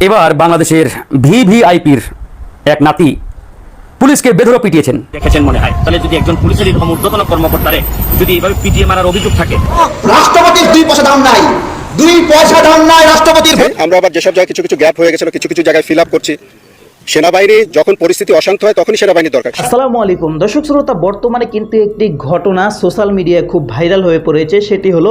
এবার বাংলাদেশের ভিভিআইপির এক নাতি পুলিশকে বেধরো পিটিয়েছেন। দেখেছেন মনে হয়। তাহলে যদি একজন পুলিশের এরকম ঊর্ধ্বতন কর্মকর্তারে যদি এইভাবে পিটিয়ে মারার অভিযোগ থাকে। রাষ্ট্রপতির দুই পয়সা দাম নাই। দুই পয়সা দাম নাই রাষ্ট্রপতির আমরা আবার যেসব জায়গায় কিছু কিছু গ্যাপ হয়ে গেছিল কিছু কিছু জায়গায় ফিল আপ করছি। সেনাবাহিনী যখন পরিস্থিতি অশান্ত হয়, তখনই সেনাবাহিনী দরকার। আসসালামু আলাইকুম। দর্শক শ্রোতা, বর্তমানে কিন্তু একটি ঘটনা সোশ্যাল মিডিয়ায় খুব ভাইরাল হয়ে পড়েছে। সেটি হলো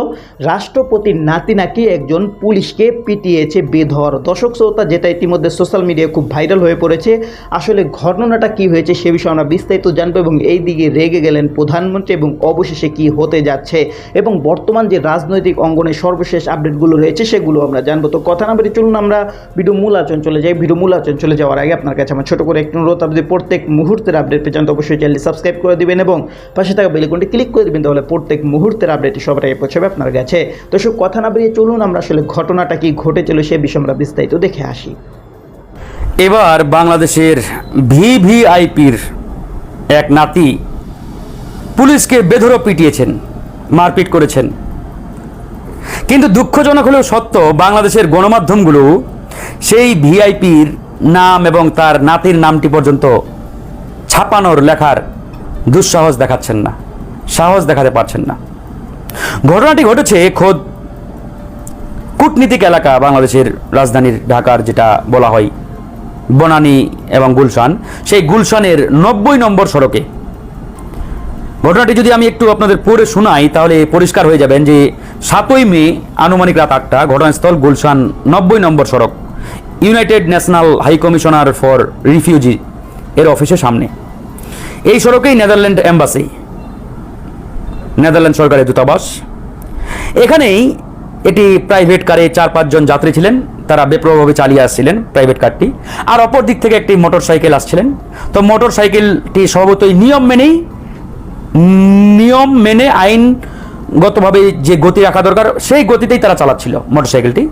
রাষ্ট্রপতির নাতি নাকি একজন পুলিশকে পিটিয়েছে বেধর দর্শক শ্রোতা, যেটা ইতিমধ্যে সোশ্যাল মিডিয়ায় খুব ভাইরাল হয়ে পড়েছে, আসলে ঘটনাটা কি হয়েছে সে বিষয়ে আমরা বিস্তারিত জানব এবং এই দিকে রেগে গেলেন প্রধানমন্ত্রী এবং অবশেষে কি হতে যাচ্ছে। এবং বর্তমান যে রাজনৈতিক অঙ্গনে সর্বশেষ আপডেটগুলো রয়েছে, সেগুলো আমরা জানব। তো কথা না বলে চলুন, আমরা ভিডিও মূল আচরণ চলে যাই। ভিডিও মূল আচরণ চলে যাওয়ার আগে আপনার কাছে আমার ছোট করে একটু অনুরোধ, আপনি প্রত্যেক মুহূর্তের আপডেট পেয়ে অবশ্যই চ্যানেলটি সাবস্ক্রাইব করে দিবেন এবং পাশে থাকা বেলিকনটি ক্লিক করে দিবেন, তাহলে প্রত্যেক মুহূর্তের আপডেটটি সবার আগে পৌঁছাবে আপনার কাছে। তো সব কথা না বেরিয়ে চলুন, আমরা আসলে ঘটনাটা কি ঘটেছিল সে বিষয়ে আমরা বিস্তারিত দেখে আসি। এবার বাংলাদেশের ভিভিআইপির এক নাতি পুলিশকে বেধরো পিটিয়েছেন, মারপিট করেছেন। কিন্তু দুঃখজনক হলেও সত্য, বাংলাদেশের গণমাধ্যমগুলো সেই ভিআইপির নাম এবং তার নাতির নামটি পর্যন্ত ছাপানোর লেখার দুঃসাহস দেখাচ্ছেন না, সাহস দেখাতে পারছেন না। ঘটনাটি ঘটেছে খোদ কূটনীতিক এলাকা বাংলাদেশের রাজধানীর ঢাকার, যেটা বলা হয় বনানী এবং গুলশান। সেই গুলশানের নব্বই নম্বর সড়কে। ঘটনাটি যদি আমি একটু আপনাদের পড়ে শোনাই, তাহলে পরিষ্কার হয়ে যাবেন যে সাতই মে আনুমানিক রাত আটটা, ঘটনাস্থল গুলশান নব্বই নম্বর সড়ক। United National High Commissioner for Refugee এর অফিসের সামনে। এই সড়কেই নেদারল্যান্ড এম্বাসি নেদারল্যান্ড সরকারের দূতাবাস। এখানেই এটি প্রাইভেট কারে চার পাঁচজন যাত্রী ছিলেন, তারা বেপ্রভাবে চালিয়ে আসছিলেন প্রাইভেট কারটি আর অপর দিক থেকে একটি মোটর সাইকেল আসছিলেন। তো মোটর সাইকেলটি স্বভাবতই নিয়ম মেনেই, নিয়ম মেনে আইনগতভাবে যে গতি রাখা দরকার, সেই গতিতেই তারা চালাচ্ছিল মোটর সাইকেলটি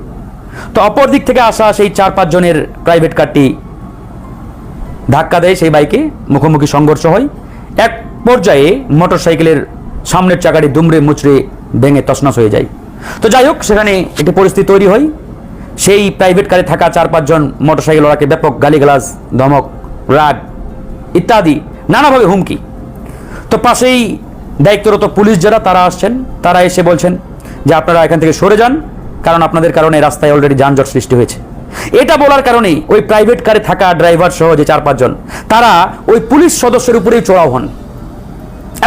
তো অপর দিক থেকে আসা সেই চার পাঁচজনের প্রাইভেট কারটি ধাক্কা দেয় সেই বাইকে মুখোমুখি সংঘর্ষ হয়। এক পর্যায়ে মোটর সাইকেলের সামনের চাকাটি দুমড়ে মুচড়ে ভেঙে তছনছ হয়ে যায়। তো যাই হোক, সেখানে একটি পরিস্থিতি তৈরি হয়। সেই প্রাইভেট কারে থাকা চার পাঁচজন মোটর সাইকেল ওরাকে ব্যাপক গালিগালাজ, ধমক, রাগ ইত্যাদি, নানাভাবে হুমকি। তো পাশেই দায়িত্বরত পুলিশ যারা, তারা আসছেন। তারা এসে বলছেন যে, আপনারা এখান থেকে সরে যান। কারণ আপনাদের কারণে রাস্তায় অলরেডি যানজট সৃষ্টি হয়েছে। এটা বলার কারণেই ওই প্রাইভেট কারে থাকা ড্রাইভার সহ যে চার পাঁচজন, তারা ওই পুলিশ সদস্যের উপরেই চড়াও হন।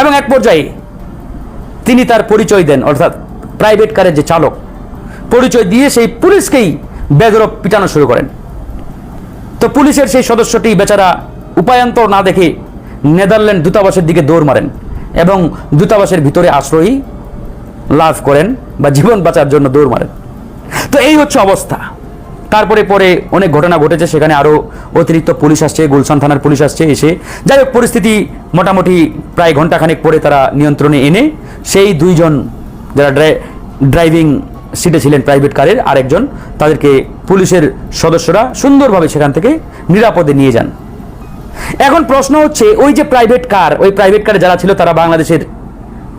এবং এক পর্যায়ে তিনি তার পরিচয় দেন, অর্থাৎ প্রাইভেট কারের যে চালক, পরিচয় দিয়ে সেই পুলিশকেই বেদরক পিটানো শুরু করেন। তো পুলিশের সেই সদস্যটি বেচারা উপায়ন্তর না দেখে নেদারল্যান্ড দূতাবাসের দিকে দৌড় মারেন এবং দূতাবাসের ভিতরে আশ্রয়ী লাভ করেন বা জীবন বাঁচার জন্য দৌড় মারেন। তো এই হচ্ছে অবস্থা। তারপরে পরে অনেক ঘটনা ঘটেছে, সেখানে আরও অতিরিক্ত পুলিশ আসছে, গুলশান থানার পুলিশ আসছে এসে। যাই হোক, পরিস্থিতি মোটামুটি প্রায় ঘন্টাখানেক পরে তারা নিয়ন্ত্রণে এনে সেই দুইজন যারা ড্রাই- ড্রাইভিং সিটে ছিলেন প্রাইভেট কারের, আরেকজন তাদেরকে পুলিশের সদস্যরা সুন্দরভাবে সেখান থেকে নিরাপদে নিয়ে যান। এখন প্রশ্ন হচ্ছে, ওই যে প্রাইভেট কার, ওই প্রাইভেট কারে যারা ছিল তারা বাংলাদেশের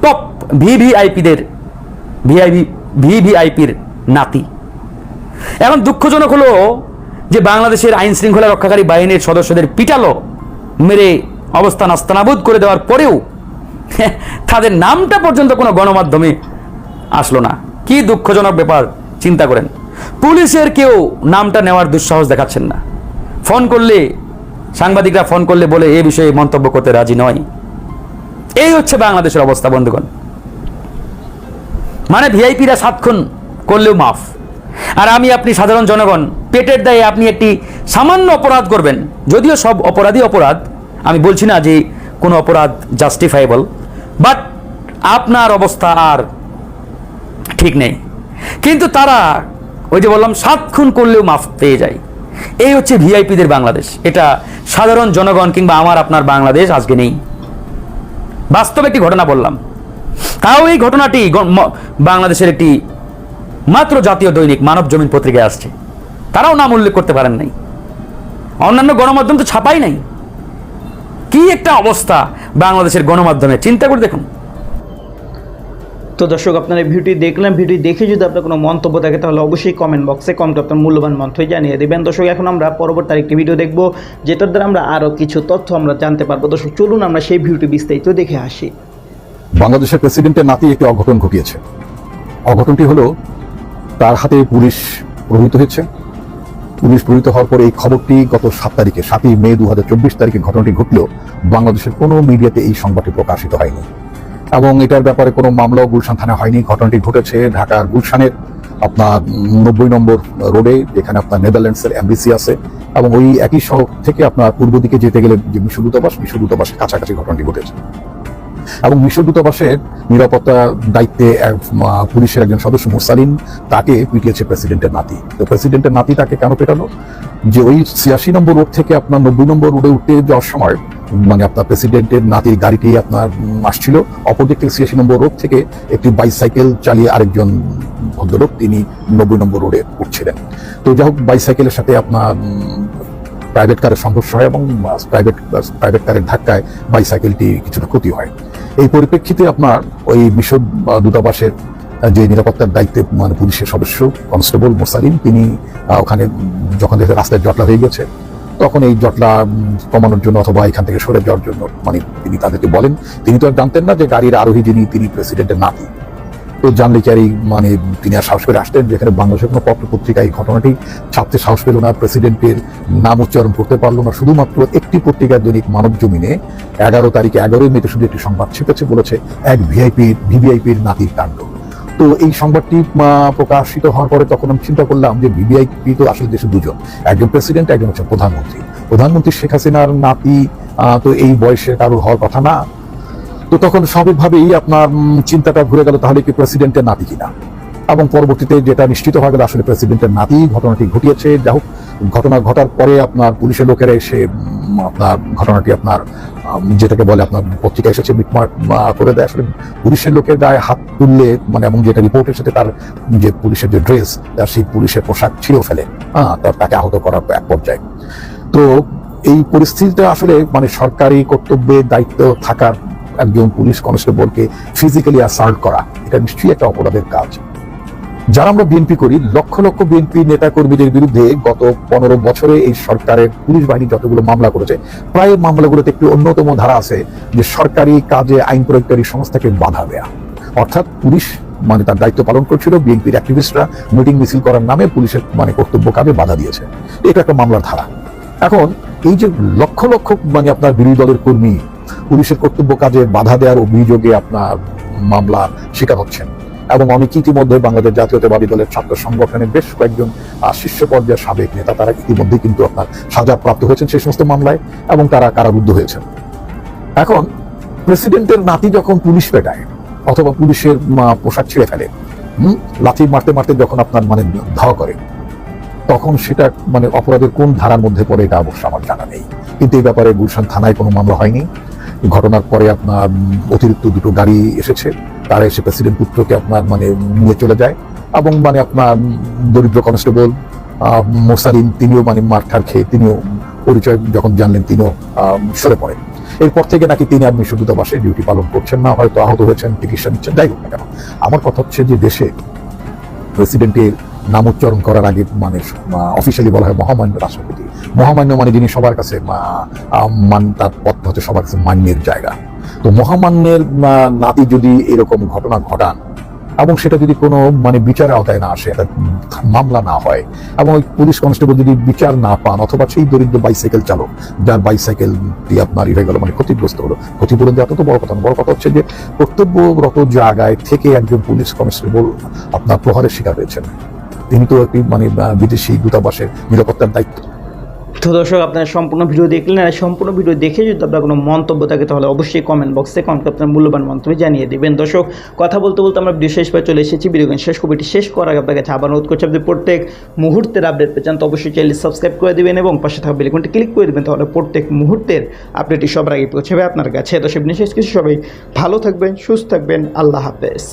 টপ ভিভিআইপিদের ভিআইপি ভিভিআইপির নাতি। এখন দুঃখজনক হলো যে বাংলাদেশের আইন শৃঙ্খলা রক্ষাকারী বাহিনীর সদস্যদের পিটালো, মেরে অবস্থা নাস্তানাবুদ করে দেওয়ার পরেও তাদের নামটা পর্যন্ত কোনো গণমাধ্যমে আসলো না। কি দুঃখজনক ব্যাপার, চিন্তা করেন। পুলিশের কেউ নামটা নেওয়ার দুঃসাহস দেখাচ্ছেন না। ফোন করলে, সাংবাদিকরা ফোন করলে বলে, এ বিষয়ে মন্তব্য করতে রাজি নয়। এই হচ্ছে বাংলাদেশের অবস্থা, বন্ধুগণ। মানে ভিআইপিরা সাতক্ষণ করলেও মাফ। আর আমি আপনি সাধারণ জনগণ, পেটের দায়ে আপনি একটি সামান্য অপরাধ করবেন। যদিও সব অপরাধী অপরাধ, আমি বলছি না যে কোনো অপরাধ জাস্টিফাইবল বাট আপনার অবস্থা আর ঠিক নেই। কিন্তু তারা ওই যে বললাম, সাত খুন করলেও মাফ পেয়ে যায়। এই হচ্ছে ভিআইপিদের বাংলাদেশ। এটা সাধারণ জনগণ কিংবা আমার, আপনার বাংলাদেশ আজকে নেই। বাস্তব একটি ঘটনা বললাম। তাও এই ঘটনাটি বাংলাদেশের একটি মাত্র জাতীয় দৈনিক মানব জমিন পত্রিকায় আসছে। তারাও নাম উল্লেখ করতে পারেন নাই। অন্যান্য গণমাধ্যম তো ছাপাই নাই। কি একটা অবস্থা বাংলাদেশের গণমাধ্যমে চিন্তা করে দেখুন। তো দর্শক আপনারা এই ভিডিওটি দেখলেন। ভিডিও দেখে যদি আপনার কোনো মন্তব্য থাকে তাহলে অবশ্যই কমেন্ট বক্সে কমেন্ট আপনার মূল্যবান মন্তব্য জানিয়ে দেবেন। দর্শক এখন আমরা পরবর্তী আরেকটি ভিডিও দেখব যেটার দ্বারা আমরা আরও কিছু তথ্য আমরা জানতে পারব। দর্শক চলুন আমরা সেই ভিডিওটি বিস্তারিত দেখে আসি। বাংলাদেশের প্রেসিডেন্টের নাতি একটি অঘটন ঘটিয়েছে। অঘটনটি হলো তার হাতে পুলিশ প্রহৃত হয়েছে। পুলিশ প্রহৃত হওয়ার পরে এই খবরটি গত সাত তারিখে, সাতই মে দু হাজার চব্বিশ তারিখে ঘটনাটি ঘটলেও বাংলাদেশের কোনো মিডিয়াতে এই সংবাদটি প্রকাশিত হয়নি। এবং এটার ব্যাপারে কোনো মামলাও গুলশান থানায় হয়নি। ঘটনাটি ঘটেছে ঢাকার গুলশানের আপনার নব্বই নম্বর রোডে, যেখানে আপনার নেদারল্যান্ডসের এমবিসি আছে। এবং ওই একই সড়ক থেকে আপনার পূর্ব দিকে যেতে গেলে যে মিশর দূতাবাস মিশর দূতাবাসের কাছাকাছি ঘটনাটি ঘটেছে। এবং মিশর দূতাবাসের নিরাপত্তা দায়িত্বে পুলিশের একজন সদস্য মুসালিন তাকে পিটিয়েছে প্রেসিডেন্টের নাতি। তো প্রেসিডেন্টের নাতি তাকে কেন পেটালো? যে ওই ছিয়াশি নম্বর রোড থেকে আপনার নব্বই নম্বর রোডে উঠতে যাওয়ার সময় মানে আপনার প্রেসিডেন্টের নাতির গাড়িটি আপনার আসছিল। অপরদিক থেকে ছিয়াশি নম্বর রোড থেকে একটি বাইসাইকেল চালিয়ে আরেকজন ভদ্রলোক, তিনি নব্বই নম্বর রোডে উঠছিলেন। তো যাই হোক, বাইসাইকেলের সাথে আপনার প্রাইভেট কারের সংঘর্ষ হয় এবং প্রাইভেট প্রাইভেট কারের ধাক্কায় বাইসাইকেলটি কিছুটা ক্ষতি হয়। এই পরিপ্রেক্ষিতে আপনার ওই আহ, দূতাবাসের যে নিরাপত্তার দায়িত্বে মানে পুলিশের সদস্য কনস্টেবল মোসালিম তিনি ওখানে যখন দেখে রাস্তায় জটলা হয়ে গেছে তখন এই জটলা কমানোর জন্য অথবা এখান থেকে সরে যাওয়ার জন্য মানে তিনি তাদেরকে বলেন। তিনি তো আর জানতেন না যে গাড়ির আরোহী যিনি তিনি প্রেসিডেন্টের নাতি। তো জানলে এই মানে তিনি আর সাহস করে আসতেন যেখানে বাংলাদেশের কোনো পত্র পত্রিকা এই ঘটনাটি ছাপতে সাহস পেল না, প্রেসিডেন্টের নাম উচ্চারণ করতে পারল না। শুধুমাত্র একটি পত্রিকার দৈনিক মানব জমিনে এগারো তারিখে এগারোই মেতে শুধু একটি সংবাদ ছেপেছে বলেছে এক ভিআইপি, ভিভিআইপির নাতির কাণ্ড। তো এই সংবাদটি প্রকাশিত হওয়ার পরে তখন আমি চিন্তা করলাম যে ভিভিআইপি তো আসলে দেশে দুজন, একজন প্রেসিডেন্ট, একজন হচ্ছে প্রধানমন্ত্রী। প্রধানমন্ত্রী শেখ হাসিনার নাতি তো এই বয়সে কারোর হওয়ার কথা না তো তখন স্বাভাবিকভাবেই আপনার চিন্তাটা ঘুরে গেল, তাহলে কি প্রেসিডেন্টের নাতি কিনা? এবং পরবর্তীতে যেটা নিশ্চিত হয়ে গেল, আসলে প্রেসিডেন্টের নাতি, ঘটনাটি ঘটিয়েছে। যা হোক, ঘটনা ঘটার পরে আপনার পুলিশের লোকেরা এসে আপনার ঘটনাটি আপনার যেটাকে বলে আপনার পত্রিকা এসেছে, মিটমাট করে দেয়। আসলে পুলিশের লোকের গায়ে হাত তুললে মানে এবং যেটা রিপোর্ট এসেছে তার, যে পুলিশের যে ড্রেস, তার সেই পুলিশের পোশাক ছিঁড়েও ফেলে। হ্যাঁ তার তাকে আহত করার এক পর্যায়ে। তো এই পরিস্থিতিটা আসলে মানে সরকারি কর্তব্যে দায়িত্ব থাকার একজন পুলিশ কনস্টেবলকে ফিজিক্যালি অ্যাসাল্ট করা, এটা নিশ্চয়ই একটা অপরাধের কাজ। যারা আমরা বিএনপি করি, লক্ষ লক্ষ বিএনপি নেতা কর্মীদের বিরুদ্ধে গত পনেরো বছরে এই সরকারের পুলিশ বাহিনী যতগুলো মামলা করেছে, প্রায় মামলাগুলোতে একটি অন্যতম ধারা আছে যে সরকারি কাজে আইন প্রয়োগকারী সংস্থাকে বাধা দেয়া। অর্থাৎ পুলিশ মানে তার দায়িত্ব পালন করছিল বিএনপির অ্যাক্টিভিস্টরা মিটিং মিছিল করার নামে পুলিশের মানে কর্তব্য কাজে বাধা দিয়েছে। এটা একটা মামলার ধারা। এখন এই যে লক্ষ লক্ষ মানে আপনার বিরোধী দলের কর্মী পুলিশের কর্তব্য কাজে বাধা দেওয়ার অভিযোগে আপনার মামলার শিকার হচ্ছেন। এবং অনেক ইতিমধ্যে বাংলাদেশ জাতীয়তাবাদী দলের ছাত্র সংগঠনের বেশ কয়েকজন শীর্ষ পর্যায়ের সাবেক নেতা তারা ইতিমধ্যে কিন্তু আপনার সাজা প্রাপ্ত হয়েছেন সেই সমস্ত মামলায় এবং তারা কারারুদ্ধ হয়েছেন। এখন প্রেসিডেন্টের নাতি যখন পুলিশ পেটায় অথবা পুলিশের পোশাক ছিঁড়ে ফেলে হুম, লাথি মারতে মারতে যখন আপনার মানে ধাওয়া করে তখন সেটা মানে অপরাধের কোন ধারার মধ্যে পড়ে এটা অবশ্য আমার জানা নেই। কিন্তু এই ব্যাপারে গুলশান থানায় কোনো মামলা হয়নি। ঘটনার পরে আপনার অতিরিক্ত দুটো গাড়ি এসেছে। তারা এসে প্রেসিডেন্ট পুত্রকে আপনার মানে নিয়ে চলে যায় এবং মানে আপনার দরিদ্র কনস্টেবল মোসারিন তিনিও মানে মারঠার খেয়ে তিনিও পরিচয় যখন জানলেন তিনিও সরে পড়েন। এরপর থেকে নাকি তিনি আর মিশর দূতাবাসে ডিউটি পালন করছেন না, হয়তো আহত হয়েছেন, চিকিৎসা নিচ্ছেন, যাই হোক না কেন। আমার কথা হচ্ছে যে দেশে প্রেসিডেন্টের নাম উচ্চারণ করার আগে মানে অফিসিয়ালি বলা হয় মহামান্য রাষ্ট্রপতি। মহামান্য মানে যিনি সবার কাছে মান, তার পদ হচ্ছে সবার কাছে মান্যের জায়গা। তো মহামান্যের নাতি যদি এরকম ঘটনা ঘটান, এবং সেটা যদি কোনো মানে বিচার আওতায় না আসে একটা মামলা না হয়, এবং ওই পুলিশ কনস্টেবল যদি বিচার না পান, অথবা সেই দরিদ্র বাইসাইকেল চালক, যার বাইসাইকেল দিয়ে আপনার হয়ে গেল মানে ক্ষতিগ্রস্ত হলো, ক্ষতিপূরণ দেওয়া তো বড় কথা বড় কথা হচ্ছে যে, কর্তব্যরত জায়গায় থেকে একজন পুলিশ কনস্টেবল আপনার প্রহারের শিকার হয়েছেন। তিনি তো একটি মানে বিদেশি দূতাবাসের নিরাপত্তার দায়িত্ব। তো দর্শক, আপনারা সম্পূর্ণ ভিডিও দেখলেন আর সম্পূর্ণ ভিডিও দেখে যদি আপনার কোনো মন্তব্য থাকে, তাহলে অবশ্যই কমেন্ট বক্সে কমেন্ট আপনার মূল্যবান মন্তব্য জানিয়ে দেবেন। দর্শক, কথা বলতে বলতে আমরা ভিডিও শেষ পরে চলে এসেছি। ভিডিও শেষ কবিটি শেষ করার আগে আপনার কাছে আবার অনুরোধ করছি, আপনি প্রত্যেক মুহূর্তের আপডেট পেয়ে চান, তো অবশ্যই চ্যানেল সাবস্ক্রাইব করে দেবেন এবং পাশে থাকা বেলিকনটি ক্লিক করে দেবেন, তাহলে প্রত্যেক মুহূর্তের আপডেটটি সবার আগে পৌঁছাবে আপনার কাছে। সব বিশেষ কিছু সবাই ভালো থাকবেন, সুস্থ থাকবেন, আল্লাহ হাফেজ।